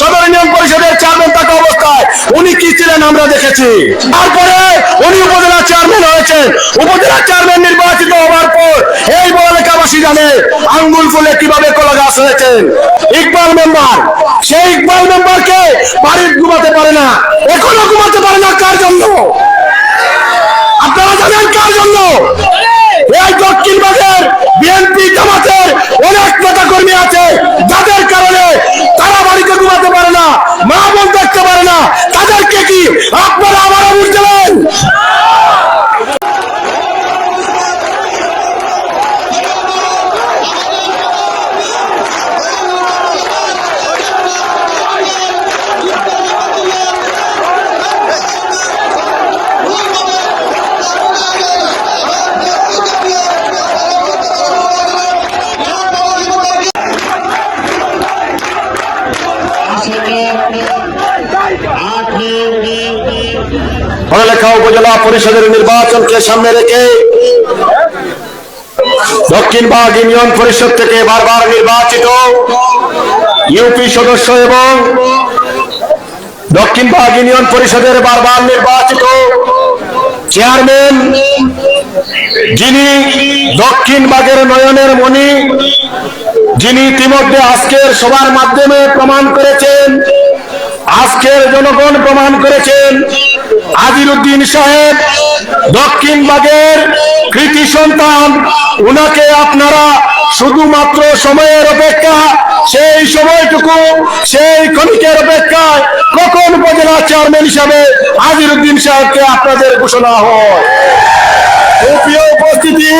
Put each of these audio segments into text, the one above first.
সদর পরিষদের চেয়ারম্যান অবস্থায় উনি কি ছিলেন আমরা দেখেছি। তারপরে উনি উপজেলা চেয়ারম্যান হয়েছেন। উপজেলা চেয়ারম্যান নির্বাচিত হওয়ার পর এই জানে আঙ্গুল ফুলে কীভাবে কলা গাছ হয়েছেন। ইকবাল মেম্বার, সেই ইকবাল মেম্বারকে বাড়ির ঘুমাতে পারে না। এখনও ঘুমাতে পারে না, কার জন্য? আপনারা জানেন কার জন্য? এই দক্ষিণবাগের বিএনপি জামাতের অনেক নেতা কর্মী আছে যাদের কারণে তারা বাড়িতে ঘুমাতে পারে না মা বোন দেখতে পারে না তাদেরকে কি আপনারা আবারও বুঝতে পারেন পড়ালেখা উপজেলা পরিষদের নির্বাচনকে সামনে রেখে দক্ষিণবাগ ইউনিয়ন পরিষদ থেকে বারবার নির্বাচিত ইউপি সদস্য এবং দক্ষিণবাগ ইউনিয়ন পরিষদের বারবার নির্বাচিত চেয়ারম্যান, যিনি দক্ষিণবাগের নয়নের মণি, যিনি ইতিমধ্যে আজকের সবার মাধ্যমে প্রমাণ করেছেন আজকের জনগণ প্রমাণ করেছেন, আজিরুদ্দিন সাহেব দক্ষিণবাগের কৃতি সন্তান, উনাকে আপনারা শুধুমাত্র সময়ের অপেক্ষা, সেই সময়টুকু, সেই ক্ষণিকের অপেক্ষায় কখন উপজেলা চেয়ারম্যান হিসাবে আজিরুদ্দিন সাহেবকে আপনাদের ঘোষণা হয়। উপস্থিতি,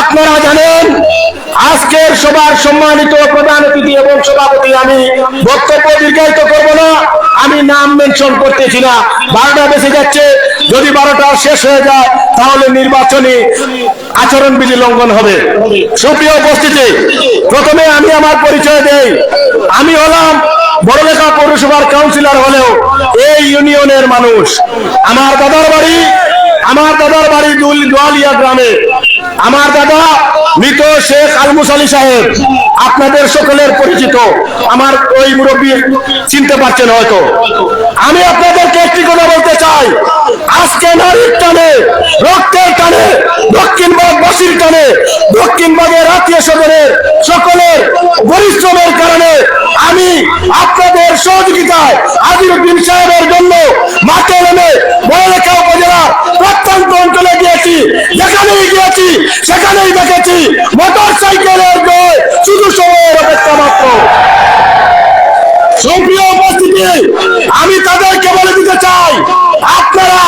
আপনারা জানেন আজকের সবার সম্মানিত প্রধান অতিথি এবং সভাপতি আমি বক্তব্য দীর্ঘায়িত করব না, আমি নাম মেনশন করতেছি না। বারোটা বেঁচে যাচ্ছে, যদি বারোটা শেষ হয়ে যায়, তাহলে নির্বাচনী আচরণবিধি লঙ্ঘন হবে। সুপ্রিয় উপস্থিতি, প্রথমে আমি আমার পরিচয় দেই। আমি হলাম বড়লেখা পৌরসভার কাউন্সিলর হলেও এই ইউনিয়নের মানুষ। আমার দাদার বাড়ি, আমার দাদার বাড়ি দোয়ালিয়া গ্রামে। আমার দাদা মৃত শেখ আলমুস আলী সাহেব, আপনাদের সকলের পরিচিত। আমার ওই মুরব্বী চিনতে পারছেন হয়তো। আমি আপনাদেরকে একটি কথা বলতে চাই। আজকে নারীর টানে, রক্তের টানে দক্ষিণবাগ বাসীর টানে দক্ষিণবাগের আত্মীয় স্বজনের, সকলের পরিশ্রমের আমি আপনাদের সহযোগিতায় আজিরুদ্দিন সাহেবের জন্য মাঠে নেমে বড়লেখা উপজেলা প্রত্যন্ত অঞ্চলে গিয়েছি, যেখানেই গিয়েছি, সেখানেই দেখেছি মোটর সাইকেলের জয়, শুধু সময়ের অপেক্ষা মাত্র। সুপ্রিয় উপস্থিতি, আমি তাদেরকে বলে দিতে চাই, আপনারা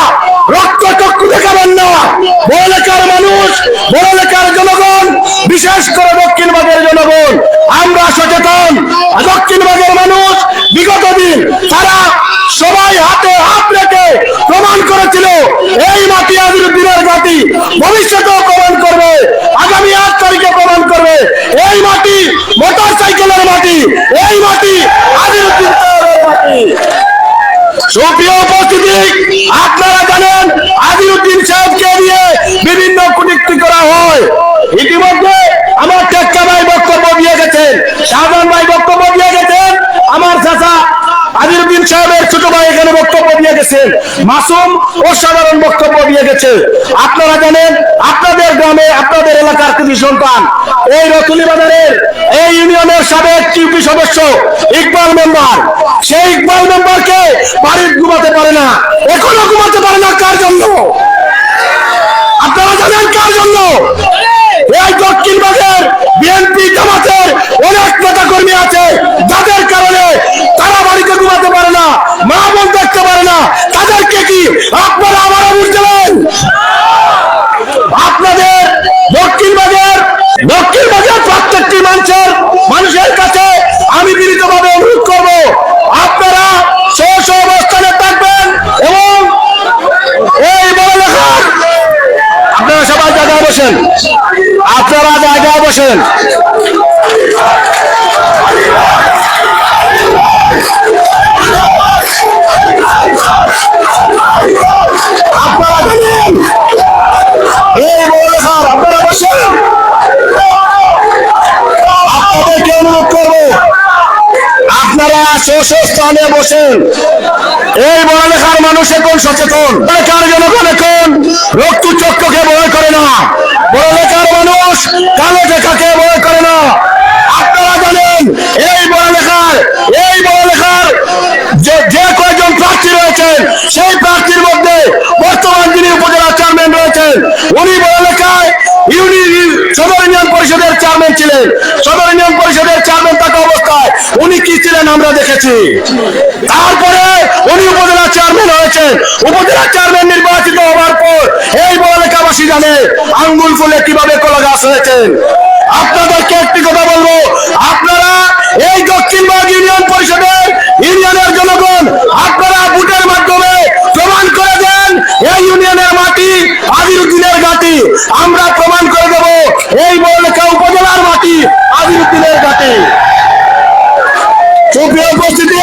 রক্ত চক্ষু দেখাবেন না। বড়লেখার মানুষ, বড়লেখার জনগণ, বিশেষ করে দক্ষিণবাগের জনগণ। সচেতন দক্ষিণবঙ্গের মানুষ বিগত দিন তারা সবাই হাতে হাত রেখে প্রমাণ করেছিল, এই মাটি আজ দিনের জাতি ভবিষ্যতেও প্রমাণ করবে আগামী আট তারিখে প্রমাণ করবে এই মাটি মোটর সাইকেলের মাটি এই মাটি আজরুদ্দিন সাহেবের মাটি সুপ্রিয় উপস্থিতি আপনারা জানেন আজিউদ্দিন সাহেবকে দিয়ে বিভিন্ন কুটিক্তি করা হয় ইতিমধ্যে আমার টেক্কা ভাই বক্তব্য দিয়ে গেছেন শাহজাহান ভাই বক্তব্য দিয়ে গেছেন আমার চাচা আজিউদ্দিন সাহেবের ছোট ভাই এখানে বক্তব্য দিয়ে গেছেন। মাসুম অসাধারণ বক্তব্য দিয়ে গেছে। আপনারা জানেন, আপনাদের গ্রামে, আপনাদের এলাকার কৃষি সন্তান, এই রতুলি বাজারের, এই ইউনিয়নের সাবেক ইউপি সদস্য ইকবাল মেম্বার। সেই ইকবাল মেম্বারকে বাড়ির ঘুমাতে পারে না, এখনও ঘুমাতে পারে না, কার জন্য? আপনারা জানেন কার জন্য? এই দক্ষিণবাগের বিএনপি জামাতের অনেক নেতা কর্মী আছে, যাদের তারা বাড়িতে ঘুমাতে পারে না, মা বোন দেখতে পারে না, তাদেরকে কি আপনারা আবারও বুঝলেন আপনাদের দক্ষিণবাগের দক্ষিণবাগের প্রত্যেকটি মানুষের মানুষের কাছে আমি বিনীতভাবে অনুরোধ করব, আপনারা স্ব স্ব অবস্থানে থাকবেন এবং এই বড় আপনারা সবাই জায়গায় বসেন, আপনারা জায়গায় বসেন। শস্য স্থানে বসেন। এই পড়ালেখার মানুষ এখন সচেতন। পড়ালেখার জনগণ এখন রক্তু চক্রকে ভয় করে না। পড়ালেখার মানুষ কালো টেকাকে ভয় করে না। আপনারা জানেন, এই পড়ালেখার এই পড়ালেখার যে যে কয়েকজন প্রার্থী রয়েছেন, সেই প্রার্থীর মধ্যে বর্তমান যিনি উপজেলা চেয়ারম্যান রয়েছেন, উনি পড়ালেখায় ইউনি সদর ইউনিয়ন পরিষদের চেয়ারম্যান ছিলেন। সদর ইউনিয়ন পরিষদের উনি কি ছিলেন আমরা দেখেছি। তারপরে উনি উপজেলা চেয়ারম্যান হয়েছেন। উপজেলা চেয়ারম্যান নির্বাচিত হওয়ার পর এই পড়ালেখাবাসী জানে আঙ্গুল ফুলে কীভাবে কলা গাছ হয়েছেন। আপনাদেরকে একটি কথা বলব আপনারা এই দক্ষিণবঙ্গ ইউনিয়ন পরিষদের ইউনিয়নের জনগণ আপনারা ভোটের মাধ্যমে প্রমাণ করে দেন এই ইউনিয়নের মাটি আদিরুদ্দিনের ঘাটি আমরা প্রমাণ করে দেব এই বড়লেখা উপজেলার মাটি আদিরুদ্দিনের ঘাটি সুপ্রিয় উপস্থিতি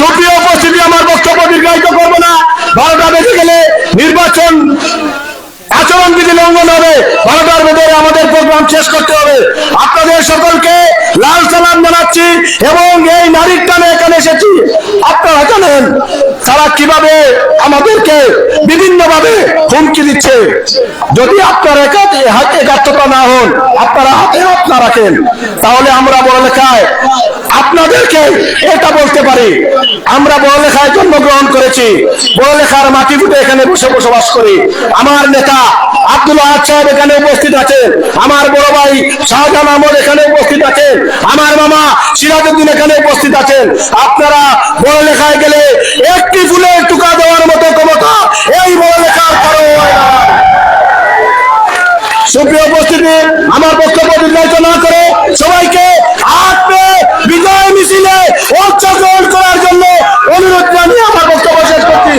সুপ্রিয় উপস্থিতি আমার বক্তব্য দীর্ঘায়িত করব না বারোটা বেজে গেলে আচরণ বিধি লঙ্ঘন হবে। বারোটার ভেতরে আমাদের প্রোগ্রাম শেষ করতে হবে। আপনাদের সকলকে লাল সালাম জানাচ্ছি এবং এই নারীর টানে এখানে এসেছি। তারা কীভাবে আমাদেরকে বিভিন্ন ভাবে হুমকি দিচ্ছে? যদি আপনার একাত্মতা না হন, আপনারা হাতে হাত না রাখেন, তাহলে আমরা পড়ালেখায় আপনাদেরকে এটা বলতে পারি। আমরা পড়ালেখায় জন্মগ্রহণ করেছি। পড়ালেখার মাটি ফুটে এখানে বসে বসবাস করি। আমার নেতা আব্দুল আহাদ সাহেব এখানে উপস্থিত আমার বড় ভাই শাহজাহান আহমদ এখানে উপস্থিত আছেন আমার মামা সিরাজউদ্দিন এখানে উপস্থিত আছেন। আপনারা বড় লেখায় গেলে একটি ফুলের টুকা দেওয়ার মতো ক্ষমতা এই বড় লেখার কারও না। সুপ্রিয় উপস্থিতি, আমার বক্তব্য নির্ধারিত না করে সবাইকে হাত বিজয় মিছিলে অংশগ্রহণ করার জন্য অনুরোধ জানিয়ে আমার বক্তব্য শেষ করছি।